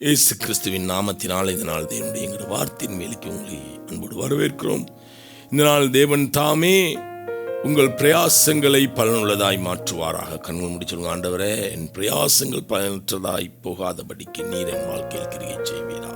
இயேசு கிறிஸ்துவின் நாமத்தினால் இந்த நாள் தேவனுடைய எங்கள் வார்த்தையின் மேலுக்கு உங்களை அன்போடு வரவேற்கிறோம். இந்த நாள் தேவன் தாமே உங்கள் பிரயாசங்களை பலனுள்ளதாய் மாற்றுவாராக. கண்கள் முடிச்சிருங்க ஆண்டவரே என் பிரயாசங்கள் பயனற்றதாய் போகாதபடிக்கு நீர் என் வாழ்க்கையில் கிரியை செய்வீரா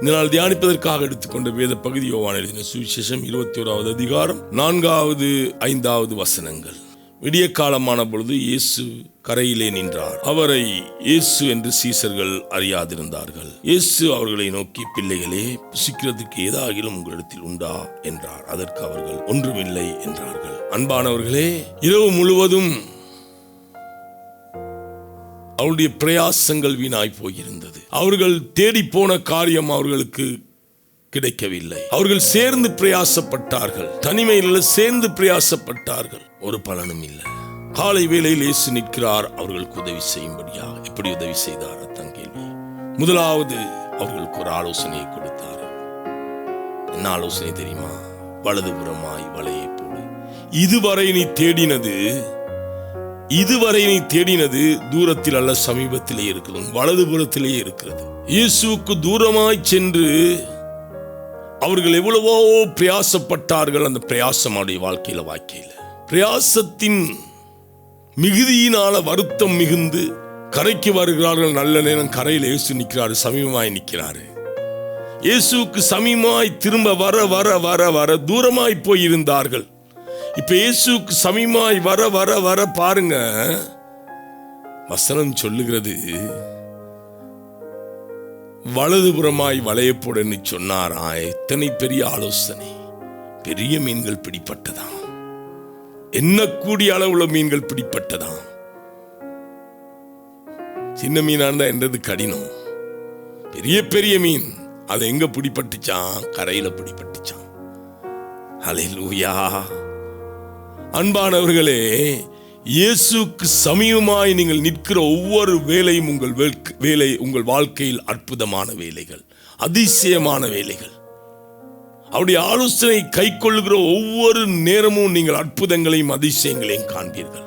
இந்த நாள் தியானிப்பதற்காக எடுத்துக்கொண்ட வேத பகுதி யோவான் எழுதின சுவிசேஷம் இருபத்தி ஓராவது அதிகாரம் நான்காவது ஐந்தாவது வசனங்கள். விடிய காலமான பொழுது இயேசு கரையிலே நின்றார். அவரை இயேசு என்று சீசர்கள் அறியாதிருந்தார்கள். இயேசு அவர்களை நோக்கி பிள்ளைகளே புசிக்கிறதுக்கு ஏதாகிலும் உங்களிடத்தில் உண்டா? என்றார். அதற்கு அவர்கள் ஒன்றுமில்லை என்றார்கள். அன்பானவர்களே இரவு முழுவதும் அவருடைய பிரயாசங்கள் வீணாய் போயிருந்தது. அவர்கள் தேடி போன காரியம் அவர்களுக்கு கிடைக்கவில்லை. அவர்கள் சேர்ந்து பிரயாசப்பட்டார்கள். தனிமையில் சேர்ந்து பிரயாசப்பட்டார்கள். ஒரு பலனும் இல்லை. காலை வேளையில் இயேசு நிற்கிறார் அவர்களுக்கு உதவி செய்யும்படியா? எப்படி உதவி செய்தார்? அத்தான் கேள்வி. முதலாவது அவர்களுக்கு ஒரு ஆலோசனையை கொடுத்தார். என்ன ஆலோசனை தெரியுமா? வலதுபுறமாய் வலையை போடு. இதுவரை நீ தேடினது இதுவரை நீ தேடினது தூரத்தில் அல்ல சமீபத்திலே இருக்கிறது. உன் வலதுபுறத்திலே இருக்கிறது. இயேசுவுக்கு தூரமாய் சென்று அவர்கள் எவ்வளவோ பிரயாசப்பட்டார்கள். அந்த பிரயாசம் அவருடைய வாழ்க்கையில வாழ்க்கையில். பிரயாசத்தின் மிகுதியினால வருத்தம் மிகுந்து கரைக்கு வருகிறார்கள். நல்ல நேரம் கரையில் இயேசு நிற்கிறாரு சமீபமாய் நிற்கிறாரு. இயேசுவுக்கு சமீமாய் திரும்ப வர வர வர வர தூரமாய் போயிருந்தார்கள். இப்ப இயேசுக்கு சமீமாய் வர வர வர பாருங்க. வசனம் சொல்லுகிறது வலதுபுறமாய் வளையப்போடன்னு சொன்னாரா எத்தனை பெரிய ஆலோசனை. பெரிய மீன்கள் என்ன எண்ணக்கூடிய அளவுல மீன்கள் பிடிப்பட்டதாம் சின்ன மீனா இருந்தா என்றது கடினம். பெரிய பெரிய மீன். அது எங்க பிடிப்பட்டுச்சான் கரையில பிடிப்பட்டுச்சான் அலை லூயா அன்பானவர்களே இயேசுக்கு சமீபமாய் நீங்கள் நிற்கிற ஒவ்வொரு வேலையும் உங்கள் வேல்க்- வேலை உங்கள் வாழ்க்கையில் அற்புதமான வேலைகள் அதிசயமான வேலைகள். அவருடைய ஆலோசனை கை கொள்ளுகிற ஒவ்வொரு நேரமும் நீங்கள் அற்புதங்களையும் அதிசயங்களையும் காண்பீர்கள்.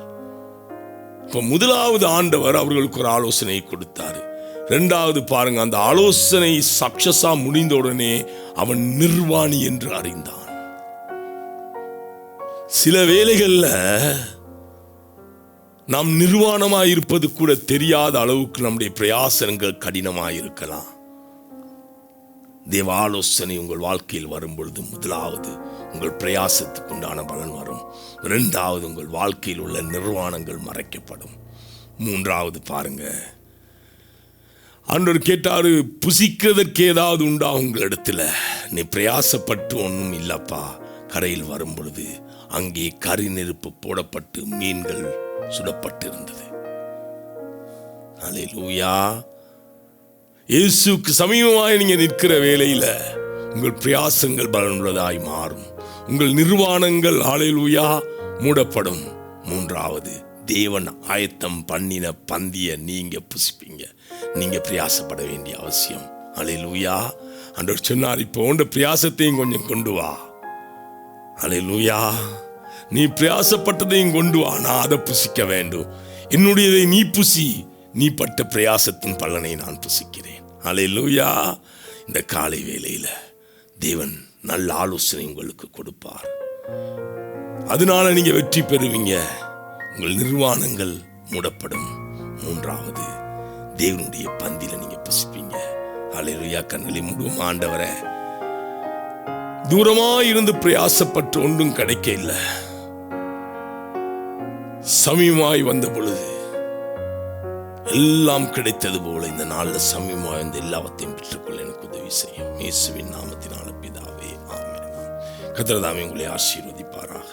இப்போ முதலாவது ஆண்டவர் அவர்களுக்கு ஒரு ஆலோசனை கொடுத்தாரு. ரெண்டாவது பாருங்க அந்த ஆலோசனை சக்சஸா முடிந்த உடனே அவன் நிர்வாணி என்று அறிந்தான். சில வேளைகள்ல நாம் நிர்வாணமாக இருப்பது கூட தெரியாத அளவுக்கு நம்முடைய பிரயாசங்கள் கடினமாக இருக்கலாம். தேவ ஆலோசனை உங்கள் வாழ்க்கையில் வரும் பொழுது முதலாவது உங்கள் பிரயாசத்துக்கு உண்டான பலன் வரும். இரண்டாவது உங்கள் வாழ்க்கையில் உள்ள நிர்வாணங்கள் மறைக்கப்படும். மூன்றாவது பாருங்க. அன்றர் கேட்டாரு புசிக்கிறதற்கு ஏதாவது உண்டா உங்களிடத்துல நீ பிரயாசப்பட்டு ஒன்றும் இல்லப்பா. கரையில் வரும் பொழுது அங்கே கரி நெருப்பு போடப்பட்டு மீன்கள் சுடப்பட்டிருந்தது. லூயா இயேசுக்கு சமீபமாக நீங்கள் நிற்கிற வேலையில் உங்கள் பிரயாசங்கள் பலனுள்ளதாய் மாறும். உங்கள் நிர்வாணங்கள் ஆலையிலூயா மூடப்படும். மூன்றாவது தேவன் ஆயத்தம் பண்ணின பந்திய நீங்க புசிப்பீங்க. நீங்க பிரயாசப்பட வேண்டிய அவசியம். அலையிலூயா அன்றவர் சொன்னார் இப்போ உண்ட பிரயாசத்தையும் கொஞ்சம் கொண்டு வா. அலையிலூயா நீ பிரயாசப்பட்டதையும் கொண்டு வா. நான் அதை புசிக்க வேண்டும். என்னுடையதை நீ புசி. நீ பட்ட பிரயாசத்தின் பலனை நான் புசிக்கிறேன். அலையிலூயா இந்த காலை வேளையில தேவன் நல்ல ஆலோசனை உங்களுக்கு கொடுப்பார். அதனால நீங்க வெற்றி பெறுவீங்க. உங்கள் நிர்வாணங்கள் மூடப்படும். மூன்றாவது தேவனுடைய பந்தில நீங்க புசிப்பீங்க. அலையிலூயா கண்களை முழுவதும் ஆண்டவரை. தூரமா இருந்து பிரயாசப்பட்டு ஒன்றும் கிடைக்க இல்லை சமீபமாய் வந்த பொழுது எல்லாம் கிடைத்தது போல இந்த நாளில் சமயமாக வந்து எல்லாவற்றையும் பெற்றுக்கொள்ள எனக்கு உதவி செய்யும். இயேசுவின் நாமத்தினால பிதாவே ஆமே கத்திரதாமே உங்களை ஆசீர்வதிப்பாராக.